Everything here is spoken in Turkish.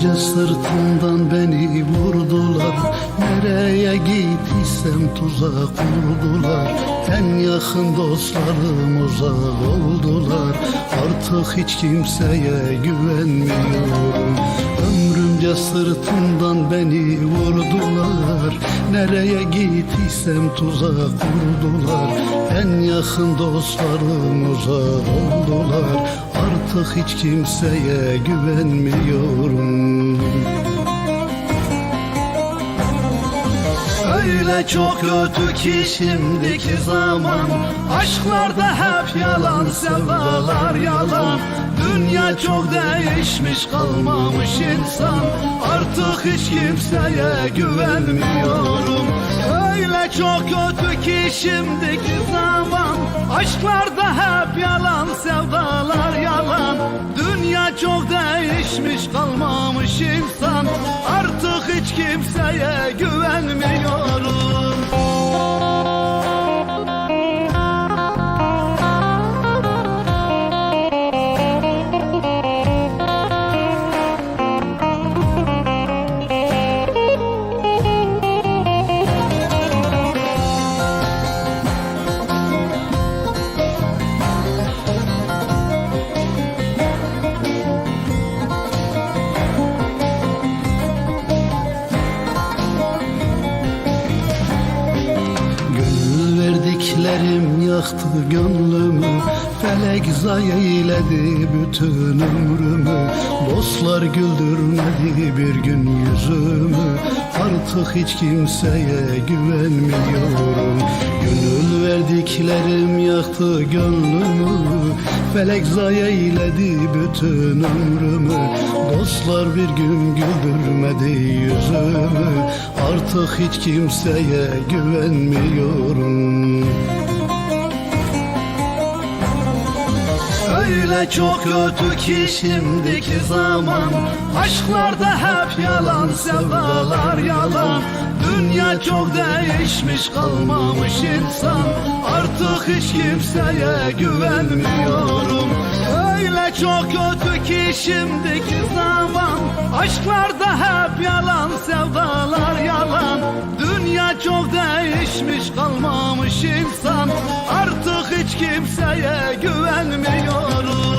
Ömrümce sırtımdan beni vurdular. Nereye gittiysem tuzak kurdular. En yakın dostlarım uzak oldular. Artık hiç kimseye güvenmiyorum Ömrümce sırtımdan beni vurdular. Nereye gittiysem tuzak kurdular. En yakın dostlarım uzak oldular. Artık hiç kimseye güvenmiyorum. Öyle çok kötü ki şimdiki zaman. Aşklarda hep yalan, sevdalar yalan Dünya çok değişmiş kalmamış insan. Artık hiç kimseye güvenmiyorum. Öyle çok kötü ki şimdiki zaman. Aşklarda hep yalan, sevdalar yalan. Dünya çok değişmiş kalmamış insan verdiklerim yaktı gönlümü Felek zayi eyledi bütün ömrümü. Dostlar güldürmedi bir gün yüzümü Artık hiç kimseye güvenmiyorum. Gönül verdiklerim yaktı gönlümü Felek zayi eyledi bütün ömrümü. Dostlar bir gün güldürmedi yüzümü Artık hiç kimseye güvenmiyorum Öyle çok kötü ki şimdiki zaman. Aşklarda hep yalan, sevdalar yalan. Dünya çok değişmiş kalmamış insan. Artık hiç kimseye güvenmiyorum. Öyle çok kötü ki şimdiki zaman. Aşklarda hep yalan, sevdalar yalan. Dünya çok değişmiş kalmamış insan kimseye güvenmiyorum.